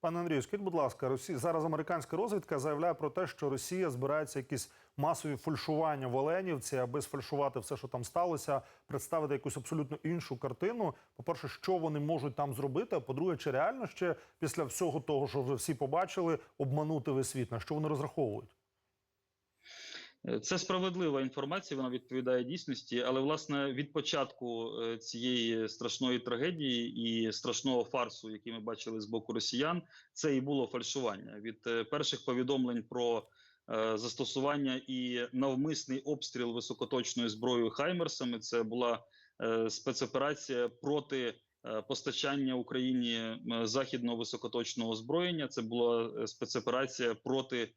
Пане Андрію, скажіть, будь ласка, Росі... зараз американська розвідка заявляє про те, що Росія збирається якісь масові фальшування в Оленівці, аби сфальшувати все, що там сталося, представити якусь абсолютно іншу картину. По-перше, що вони можуть там зробити? А по-друге, чи реально ще після всього того, що вже всі побачили, обманути весь світ? На що вони розраховують? Е, Це справедлива інформація, вона відповідає дійсності, але власне від початку е, цієї страшної трагедії і страшного фарсу, який ми бачили з боку росіян, це і було фальшування. Від е, перших повідомлень про застосування і навмисний обстріл високоточною зброєю Хаймерсами. Це була спецоперація проти. Постачання Україні західного високоточного озброєння це була спецоперація проти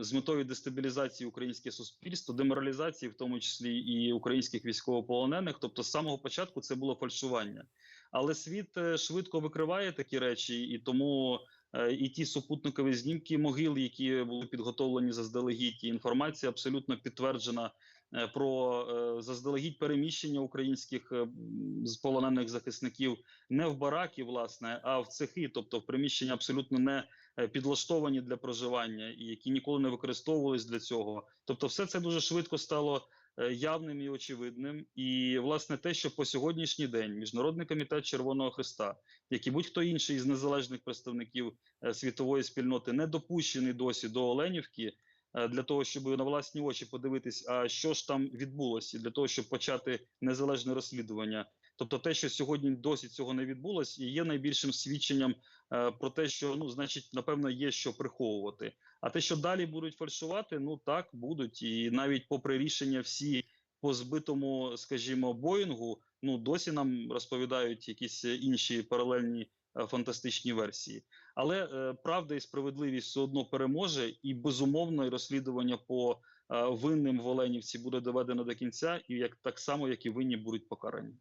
з метою дестабілізації українського суспільства, деморалізації, в тому числі і українських військовополонених. Тобто, з самого початку це було фальшування. Але світ е, швидко викриває такі речі, і тому е, і ті супутникові знімки могил, які були підготовлені заздалегідь, і інформація абсолютно підтверджена е, про е, заздалегідь переміщення українських е, полонених захисників не в бараки, власне, а в цехи, тобто в приміщення абсолютно не е, підлаштовані для проживання, і які ніколи не використовувались для цього. Тобто, все це дуже швидко стало е, явним і очевидним. І власне те, що по сьогоднішній день міжнародний комітет Червоного Христа, як і будь-хто інший із незалежних представників е, світової спільноти, не допущений досі до Оленівки. Е, Для того щоб на власні очі подивитись, а що ж там відбулося, для того, щоб почати незалежне розслідування. Тобто, те, що сьогодні досі цього не відбулось, і є найбільшим свідченням е, про те, що ну, значить, напевно, є що приховувати. А те, що далі будуть фальшувати, ну так будуть. І навіть попри рішення всі по збитому, скажімо, Боїнгу, ну досі нам розповідають якісь інші паралельні фантастичні версії. Але е, правда і справедливість все одно переможе, і безумовно, і розслідування по е, винним в Оленівці буде доведено до кінця, і як так само, як і винні будуть покарані.